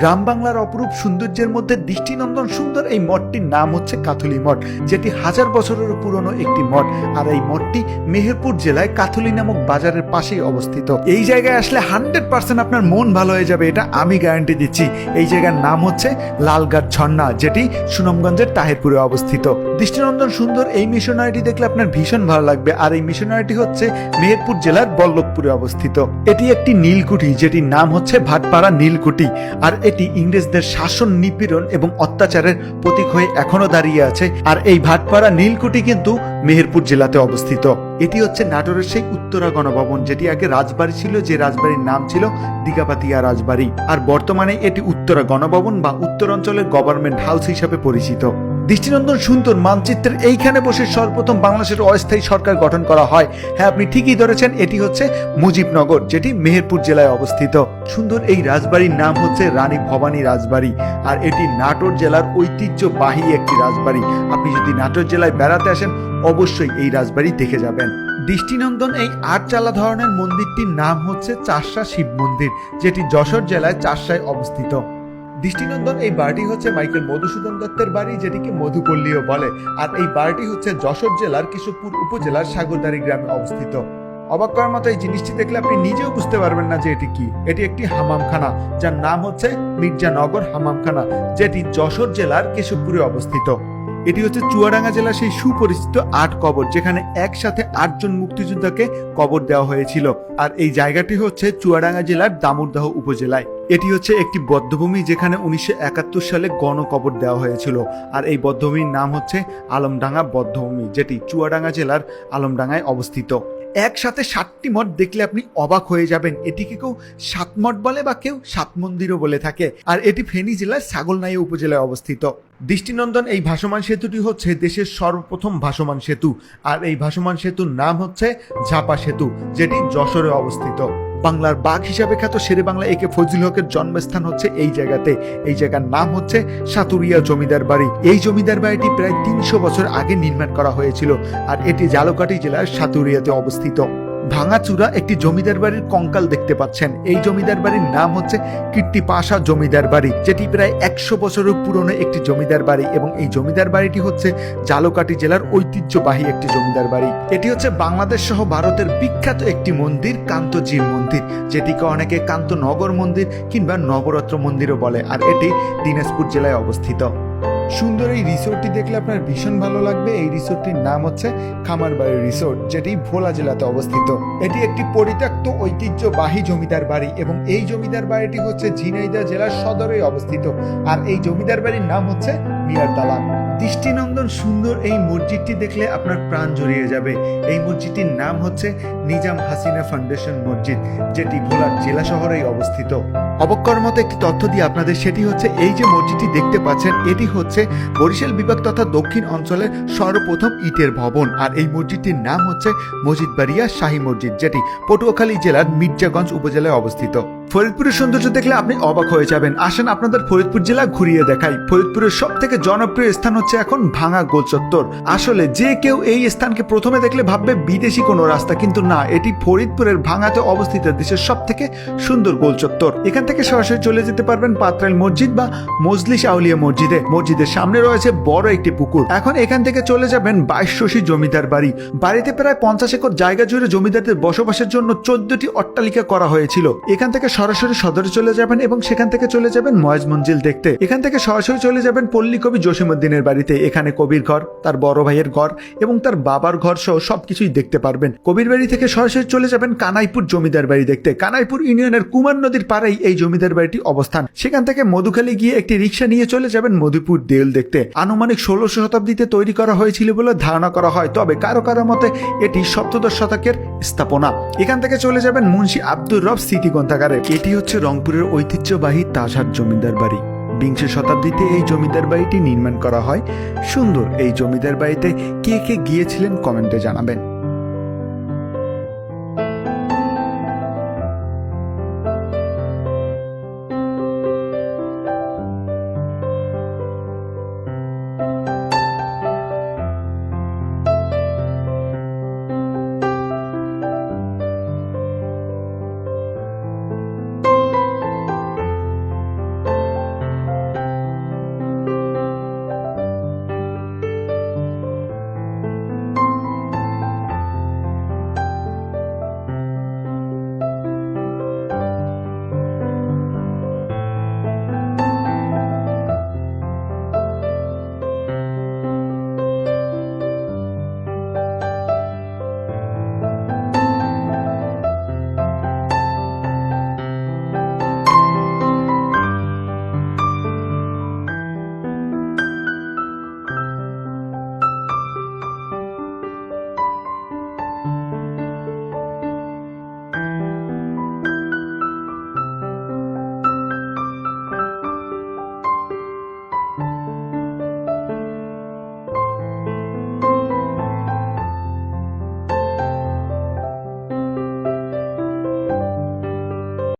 গ্রাম বাংলার অপরূপ সৌন্দর্যের মধ্যে দৃষ্টিনন্দন সুন্দর এই মঠটির নাম হচ্ছে কাথুলি মঠ, যেটি হাজার বছরের পুরনো একটি মঠ। আর এই মঠটি মেহেরপুর জেলায় কাথুলি নামক বাজারের পাশেই অবস্থিত। এই জায়গায় আসলে হান্ড্রেড পার্সেন্ট আপনার মন ভালো হয়ে যাবে, এটা আমি গ্যারান্টি দিচ্ছি। এই জায়গার নাম হচ্ছে লালগাট ঝর্ণা, যেটি সুনামগঞ্জের তাহেরপুরে অবস্থিত। দৃষ্টিনন্দন সুন্দর এই মিশনারিটি দেখলে আপনার ভীষণ ভালো লাগবে। আর এই মিশনারিটি হচ্ছে মেহেরপুর জেলার বল্লভপুরে অবস্থিত। এটি একটি নীলকুঠি, যেটির নাম হচ্ছে ভাটপাড়া নীলকুঠি। আর এটি ইংরেজদের শাসন নিপীড়ন এবং অত্যাচারের প্রতীক হয়ে এখনও দাঁড়িয়ে আছে আর এই ভাটপাড়া নীলকুঠি কিন্তু মেহেরপুর জেলাতে অবস্থিত। এটি হচ্ছে নাটোরের সেই উত্তরা গণভবন যেটি আগে রাজবাড়ি ছিল, যে রাজবাড়ির নাম ছিল দিঘাপাতিয়া রাজবাড়ি। আর বর্তমানে এটি উত্তরা গণভবন বা উত্তরাঞ্চলের গভর্নমেন্ট হাউস হিসাবে পরিচিত। দৃষ্টিনন্দন সুন্দর মানচিত্রের এইখানে বসে সর্বপ্রথম বাংলাদেশের অস্থায়ী সরকার গঠন করা হয়। হ্যাঁ আপনি ঠিকই ধরেছেন, এটি হচ্ছে মুজিবনগর, যেটি মেহেরপুর জেলায় অবস্থিত। সুন্দর এই রাজবাড়ির নাম হচ্ছে রানী ভবানী রাজবাড়ি, আর এটি নাটোর জেলার ঐতিহ্যবাহী একটি রাজবাড়ি। আপনি যদি নাটোর জেলায় বেড়াতে আসেন, অবশ্যই এই রাজবাড়ি দেখে যাবেন। দৃষ্টিনন্দন এই আটচালা ধরনের মন্দিরটির নাম হচ্ছে চারশা শিব মন্দির, যেটি যশোর জেলায় চারশায় অবস্থিত। দৃষ্টিনন্দন, এই বাড়িটি হচ্ছে মাইকেল মধুসূদন দত্তের বাড়ি, যেটিকে মধুপল্লীও বলে। আর এই বাড়িটি হচ্ছে যশোর জেলার কেশবপুর উপজেলার সাগরদারি গ্রামে অবস্থিত। অবাক করার মতো এই জিনিসটি দেখলে আপনি নিজেও বুঝতে পারবেন না যে এটি কি। এটি একটি হামামখানা, যার নাম হচ্ছে মির্জানগর হামামখানা, যেটি যশোর জেলার কেশবপুরে অবস্থিত। এটি হচ্ছে চুয়াডাঙ্গা জেলার সেই সুপরিচিত আট কবর, যেখানে একসাথে আটজন মুক্তিযোদ্ধাকে কবর দেওয়া হয়েছিল। আর এই জায়গাটি হচ্ছে চুয়াডাঙ্গা জেলার দামুরদাহ উপজেলায়। এটি হচ্ছে একটি বদ্ধভূমি যেখানে উনিশশো একাত্তর সালে গণকবর দেওয়া হয়েছিল। আর এই বদ্ধভূমির নাম হচ্ছে আলমডাঙ্গা বদ্ধভূমি, যেটি চুয়াডাঙ্গা জেলার আলমডাঙ্গায় অবস্থিত। একসাথে সাতটি মঠ দেখলে আপনি অবাক হয়ে যাবেন। এটিকে কেউ সাত মঠ বলে বা কেউ সাত মন্দিরও বলে থাকে? আর এটি ফেনী জেলার সাগলনাই উপজেলায় অবস্থিত। দৃষ্টিনন্দন, এই ভাসমান সেতুটি হচ্ছে দেশের সর্বপ্রথম ভাসমান সেতু। আর এই ভাসমান সেতুর নাম হচ্ছে ঝাপা সেতু, যেটি যশোরে অবস্থিত। বাংলার বাঘ হিসাবে খ্যাত শেরে বাংলা একে ফজল হকের জন্মস্থান হচ্ছে এই জায়গাতে। এই জায়গার নাম হচ্ছে সাতুরিয়া জমিদার বাড়ি। এই জমিদার বাড়িটি প্রায় তিনশো বছর আগে নির্মাণ করা হয়েছিল আর এটি জালকাটি জেলার সাতুরিয়াতে অবস্থিত। ভাঙাচুরা একটি জমিদার বাড়ির কঙ্কাল দেখতে পাচ্ছেন। এই জমিদার বাড়ির নাম হচ্ছে কীর্তি পাশা জমিদার বাড়ি, যেটি প্রায় একশো বছরের পুরনো একটি জমিদার বাড়ি এবং এই জমিদার বাড়িটি হচ্ছে জালকাঠি জেলার ঐতিহ্যবাহী একটি জমিদার বাড়ি। এটি হচ্ছে বাংলাদেশ সহ ভারতের বিখ্যাত একটি মন্দির, কান্তজির মন্দির, যেটিকে অনেকে কান্তনগর মন্দির কিংবা নবরত্ন মন্দিরও বলে, আর এটি দিনাজপুর জেলায় অবস্থিত। সুন্দর এই রিসোর্টটি দেখলে আপনার ভীষণ ভালো লাগবে। এই রিসোর্টটির নাম হচ্ছে খামারবাড়ি রিসোর্ট, যেটি ভোলা জেলাতে অবস্থিত। এটি একটি পরিত্যক্ত ঐতিহ্যবাহী জমিদার বাড়ি এবং এই জমিদার বাড়িটি হচ্ছে ঝিনাইদা জেলার সদরে অবস্থিত। আর এই জমিদার বাড়ির নাম হচ্ছে মিয়ার দালান দৃষ্টিনন্দন সুন্দর এই মসজিদটি দেখলে আপনার প্রাণ জড়িয়ে যাবে। এই মসজিদটির নাম হচ্ছে নিজাম হাসিনা ফাউন্ডেশন মসজিদ, যেটি ভোলার জেলা শহরেই অবস্থিত। অবক্কর মতো একটি তথ্য দিয়ে আপনাদের, সেটি হচ্ছে এই যে মসজিদটি দেখতে পাচ্ছেন, এটি হচ্ছে বরিশাল বিভাগ তথা দক্ষিণ অঞ্চলের সর্বপ্রথম ইটের ভবন। আর এই মসজিদটির নাম হচ্ছে মসজিদবাড়িয়া শাহী মসজিদ, যেটি পটুয়াখালী জেলার মির্জাগঞ্জ উপজেলায় অবস্থিত। ফরিদপুরের সৌন্দর্য দেখলে আপনি অবাক হয়ে যাবেন। আসেন আপনাদের ফরিদপুর জেলা ঘুরিয়ে দেখাই। ফরিদপুরের সব থেকে জনপ্রিয় স্থান হচ্ছে এখন ভাঙা গোল চত্বর আসলে যে কেউ এই স্থানকে প্রথমে দেখলে ভাববে বিদেশি কোনো রাস্তা, কিন্তু না, এটি ফরিদপুরের ভাঙাতে অবস্থিত দেশের সব থেকে সুন্দর গোল চত্বর এখান থেকে সরাসরি চলে যেতে পারবেন পাত্রাইল মসজিদ বা মজলিস আউলিয়া মসজিদে। মসজিদের সামনে রয়েছে বড় একটি পুকুর। এখন এখান থেকে চলে যাবেন বাইশশী জমিদার বাড়ি। বাড়িতে প্রায় পঞ্চাশ একর জায়গা জুড়ে জমিদারদের বসবাসের জন্য চোদ্দটি অট্টালিকা করা হয়েছিল। এখান থেকে সরাসরি সদরে চলে যাবেন এবং সেখান থেকে চলে যাবেন ময়েজ মঞ্জিল দেখতে। এখান থেকে সরাসরি চলে যাবেন পল্লী কবি জসিমুদ্দিনের বাড়িতে, এখানে কবির ঘর, তার বড় ভাইয়ের ঘর এবং তার বাবার ঘর সহ সবকিছুই দেখতে পারবেন। কবির বাড়ি থেকে সরাসরি চলে যাবেন কানাইপুর জমিদার বাড়ি দেখতে। কানাইপুর ইউনিয়নের কুমার নদীর পাড়েই এই জমিদার বাড়িটি অবস্থান। সেখান থেকে মধুখালী গিয়ে একটি রিক্সা নিয়ে চলে যাবেন মধুপুর দেউল দেখতে। আনুমানিক ষোলোশো শতাব্দীতে তৈরি করা হয়েছিল বলে ধারণা করা হয়, তবে কারও কারও মতে এটি সপ্তদশ শতকের স্থাপনা। এখান থেকে চলে যাবেন মুন্সি আব্দুর রব স্মৃতি গ্রন্থাগারে। এটি হচ্ছে রংপুরের ঐতিহ্যবাহী তাসার জমিদার বাড়ি। বিংশ শতাব্দীতে এই জমিদার বাড়িটি নির্মাণ করা হয়। সুন্দর এই জমিদার বাড়িতে কে কে গিয়েছিলেন কমেন্টে জানাবেন।